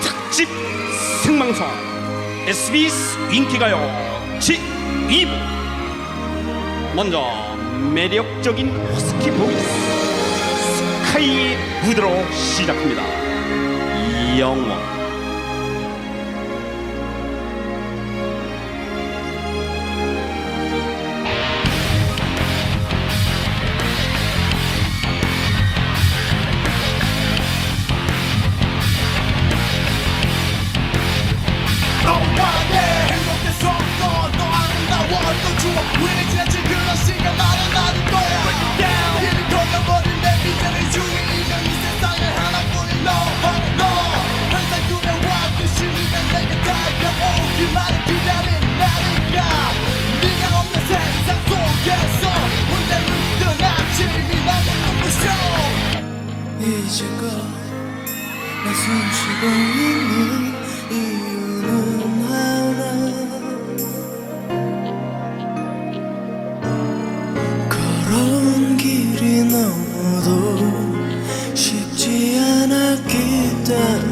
특집 생방송 SBS 인기가요. 제2부. 먼저 매력적인 허스키 보이스 스카이의 무대로 시작합니다. 영원 이제껏 나 숨쉬고 있는 이유는 하나. 걸어온 길이 너무도 쉽지 않았기 때문에